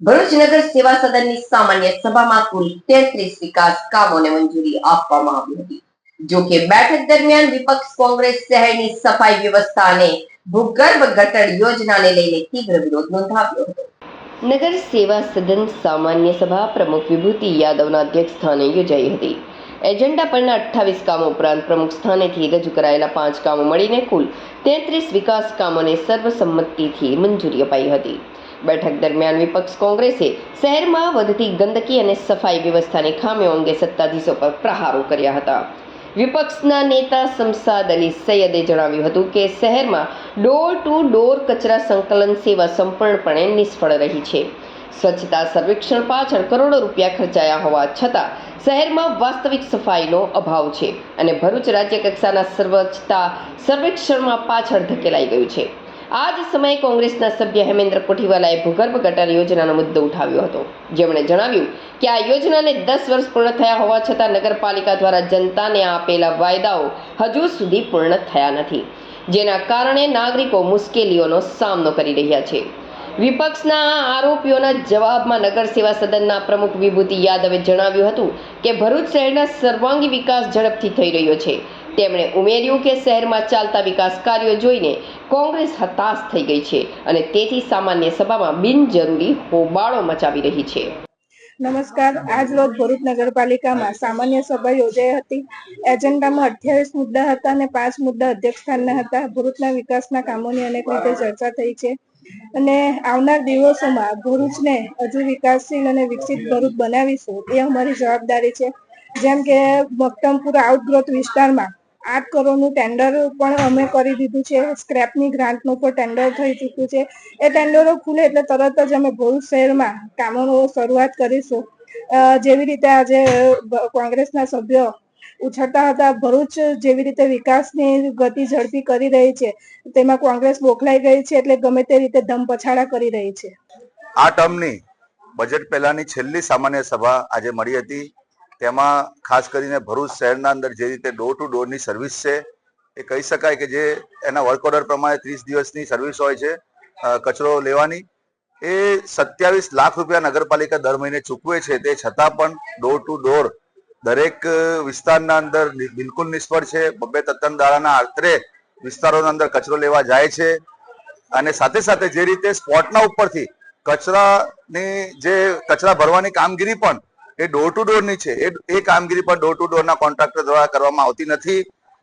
ભરૂચ નગર સેવા સદનની સામાન્ય સભામાં કુલ તેત્રીસ વિકાસ કામોને મંજૂરી આપવામાં આવી હતી. જો કે બેઠક દરમિયાન વિપક્ષ કોંગ્રેસ શહેરની સફાઈ વ્યવસ્થા અને ભૂગર્ભ ગટર યોજનાને લઈને તીવ્ર વિરોધ નોંધાવ્યો હતો. નગર સેવા સદન સામાન્ય સભા પ્રમુખ વિભૂતિ યાદવના અધ્યક્ષ સ્થાને યોજાઈ હતી. એજન્ડા પરના અઠ્ઠાવીસ કામો ઉપરાંત પ્રમુખ સ્થાનેથી રજૂ કરાયેલા પાંચ કામો મળીને કુલ તેત્રીસ વિકાસ કામોને સર્વસંમતિથી મંજૂરી અપાઈ હતી. બેઠક દરમિયાન વિપક્ષ કોંગ્રેસે શહેરમાં વધતી ગંદકી અને સફાઈ વ્યવસ્થાની ખામીઓ અંગે સત્તાધીશો પર પ્રહારો કર્યા હતા. વિપક્ષના નેતા શમસાદ અલી સૈયદે જણાવ્યું હતું કે શહેરમાં ડોર ટુ ડોર કચરા સંકલન સેવા સંપૂર્ણપણે નિષ્ફળ રહી છે. સ્વચ્છતા સર્વેક્ષણ પાછળ કરોડો રૂપિયા ખર્ચાયા હોવા છતાં શહેરમાં વાસ્તવિક સફાઈનો અભાવ છે અને ભરૂચ રાજ્ય કક્ષાના સર્વચ્છતા સર્વેક્ષણમાં પાછળ ધકેલાઈ ગયું છે. આ જ સમયે કોંગ્રેસના સભ્ય હેમેન્દ્ર કોઠીવાલાએ ભૂગર્ભ ગટર યોજનાનો મુદ્દો ઉઠાવ્યો હતો. જેમણે જણાવ્યું કે આ યોજનાને દસ વર્ષ પૂર્ણ થયા હોવા છતાં નગરપાલિકા દ્વારા જનતાને આપેલા વાયદાઓ હજુ સુધી પૂર્ણ થયા નથી, જેના કારણે નાગરિકો મુશ્કેલીઓનો સામનો કરી રહ્યા છે. વિપક્ષના આરોપીઓના જવાબમાં નગર સેવા સદનના પ્રમુખ વિભૂતિ યાદવે જણાવ્યું હતું કે ભરૂચ શહેરના સર્વાંગી વિકાસ ઝડપથી થઈ રહ્યો છે. તેમણે ઉમેર્યું કે શહેરમાં ચાલતા વિકાસ કાર્યો જોઈને કોંગ્રેસ હતાશ થઈ ગઈ છે અને તેથી સામાન્ય સભામાં બિનજરૂરી હોબાળો મચાવી રહી છે. નમસ્કાર. આજ રોજ ભરૂચ નગરપાલિકામાં સામાન્ય સભા યોજાઈ હતી. એજન્ડામાં અઠ્યાવીસ મુદ્દા હતા અને પાંચ મુદ્દા અધ્યક્ષ સ્થાનના હતા. ભરૂચના વિકાસના કામોની અનેક રીતે ચર્ચા થઈ છે. અને આવનાર દિવસોમાં ભરૂચને હજુ વિકાસશીલ અને વિકસિત ભરૂચ બનાવીશું એ અમારી જવાબદારી છે. જેમ કે મક્તમપુર આઉટગ્રોથ વિસ્તારમાં આઠ કરોડનું ટેન્ડર પણ અમે કરી દીધું છે. સ્ક્રેપની ગ્રાન્ટનું પણ ટેન્ડર થઈ ચૂક્યું છે. એ ટેન્ડરો ખુલે એટલે તરત જ અમે ભરૂચ શહેરમાં કામોનો શરૂઆત કરીશું. જેવી રીતે આજે કોંગ્રેસના સભ્યો ઉછળતા હતા, ભરૂચ જેવી રીતે વિકાસની ગતિ ઝડપી કરી રહી છે. તેમાં કોંગ્રેસ બોખલાઈ ગઈ છે એટલે ગમે તે રીતે ધમ પછાડા કરી રહી છે. આ ટર્મની બજેટ પહેલાની છેલ્લી સામાન્ય સભા આજે મળી હતી. તેમાં ખાસ કરીને ભરૂચ શહેરના અંદર જે રીતે ડોર ટુ ડોરની સર્વિસ છે, એ કહી શકાય કે જે એના વર્ક ઓર્ડર પ્રમાણે ત્રીસ દિવસની સર્વિસ હોય છે કચરો લેવાની. એ સત્યાવીસ લાખ રૂપિયા નગરપાલિકા દર મહિને ચૂકવે છે, તે છતાં પણ ડોર ટુ ડોર દરેક વિસ્તારના અંદર બિલકુલ નિષ્ફળ છે. બબ્બે તત્તન દાડાના આશરે વિસ્તારોના અંદર કચરો લેવા જાય છે. અને સાથે સાથે જે રીતે સ્પોટના ઉપરથી કચરાની જે કચરા ભરવાની કામગીરી પણ એ ડોર ટુ ડોરની છે. એ કામગીરી પણ ડોર ટુ ડોર ના કોન્ટ્રાક્ટર દ્વારા કરવામાં આવતી નથી.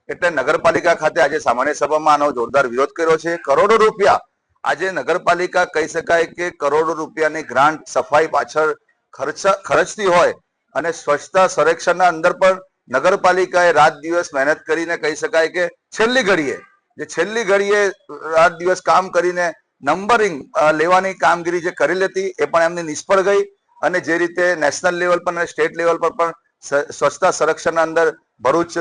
એટલે નગરપાલિકા ખાતે આજે સામાન્ય સભામાં આનો જોરદાર વિરોધ કર્યો છે. કરોડો રૂપિયા આજે નગરપાલિકા કહી શકાય કે કરોડો રૂપિયાની ગ્રાન્ટ સફાઈ પાછળ ખર્ચ, ખર્ચતી હોય અને સ્વચ્છતા સંરક્ષણના અંદર પણ નગરપાલિકાએ રાત દિવસ મહેનત કરીને કહી શકાય કે છેલ્લી ઘડીએ, જે છેલ્લી ઘડીએ રાત દિવસ કામ કરીને નંબરિંગ લેવાની કામગીરી જે કરેલી હતી એ પણ એમની નિષ્ફળ ગઈ. અને જે રીતે નેશનલ લેવલ પર અને સ્ટેટ લેવલ પર પણ સ્વચ્છતા સંરક્ષણના અંદર ભરૂચ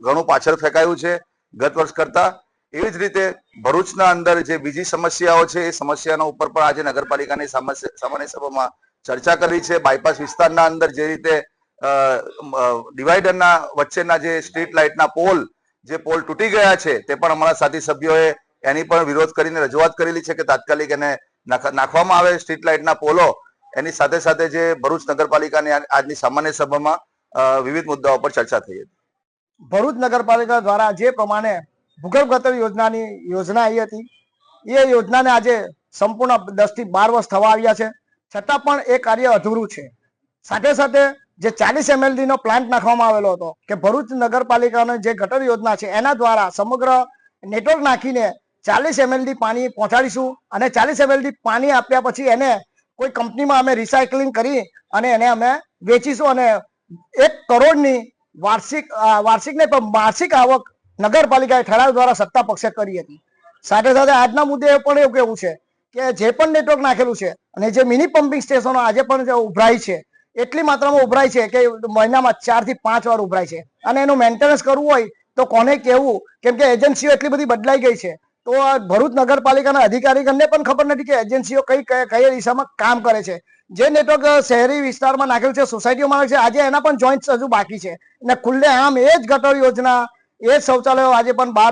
ઘણું પાછળ ફેંકાયું છે ગત વર્ષ કરતા. એવી જ રીતે ભરૂચના અંદર જે બીજી સમસ્યાઓ છે એ સમસ્યાનો ઉપર પણ આજે નગરપાલિકાની સામાન્ય સભામાં ચર્ચા કરી છે. બાયપાસ વિસ્તારના અંદર જે રીતે ડિવાઈડરના વચ્ચેના જે સ્ટ્રીટ લાઇટના પોલ જે પોલ તૂટી ગયા છે તે પણ અમારા સાથી સભ્યોએ એની પણ વિરોધ કરીને રજૂઆત કરેલી છે કે તાત્કાલિક એને નાખવામાં આવે સ્ટ્રીટ લાઇટના પોલો એની સાથે સાથે જે ભરૂચ નગરપાલિકાની આજની સામાન્ય સભામાં વિવિધ મુદ્દાઓ પર ચર્ચા થઈ હતી. ભરૂચ નગરપાલિકા દ્વારા જે પ્રમાણે ભૂગર્ભ ગટર યોજનાની યોજના આવી હતી, એ યોજનાને આજે સંપૂર્ણ દસથી બાર વર્ષ થવા આવ્યા છે. છતાં પણ એ કાર્ય અધૂરું છે. સાથે સાથે જે ચાલીસ એમએલડી નો પ્લાન્ટ નાખવામાં આવેલો હતો, કે ભરૂચ નગરપાલિકાની જે ગટર યોજના છે, એના દ્વારા સમગ્ર નેટવર્ક નાખીને ચાલીસ એમએલડી પાણી પહોંચાડીશું અને ચાલીસ એમએલડી પાણી આપ્યા પછી એને કોઈ કંપનીમાં અમે રિસાયકલિંગ કરી અને એને અમે વેચીશું અને એક કરોડની વાર્ષિક વાર્ષિક નહીં, પણ માસિક આવક નગરપાલિકાએ ઠરાવ દ્વારા સત્તા પક્ષે કરી હતી. સાથે સાથે આજના મુદ્દે પણ એવું કેવું છે કે જે પણ નેટવર્ક નાખેલું છે અને જે મિની પમ્પિંગ સ્ટેશનો આજે પણ જે ઉભરાય છે, એટલી માત્રામાં ઉભરાય છે કે મહિનામાં ચારથી પાંચ વાર ઉભરાય છે. અને એનું મેન્ટેનન્સ કરવું હોય તો કોને કહેવું? કેમ કે એજન્સીઓ એટલી બધી બદલાઈ ગઈ છે. તો ભરૂચ નગરપાલિકાના અધિકારીગણને પણ ખબર નથી કે એજન્સીઓ કઈ કઈ દિશામાં કામ કરે છે. જે નેટવર્ક શહેરી વિસ્તારમાં નાખેલું છે સોસાયટીઓમાં નાખેલું છે, આજે એના પણ જોઈન્ટ હજુ બાકી છે. અને ખુલ્લે આમ એ જ ગટર યોજના, એ જ શૌચાલયો આજે પણ બહાર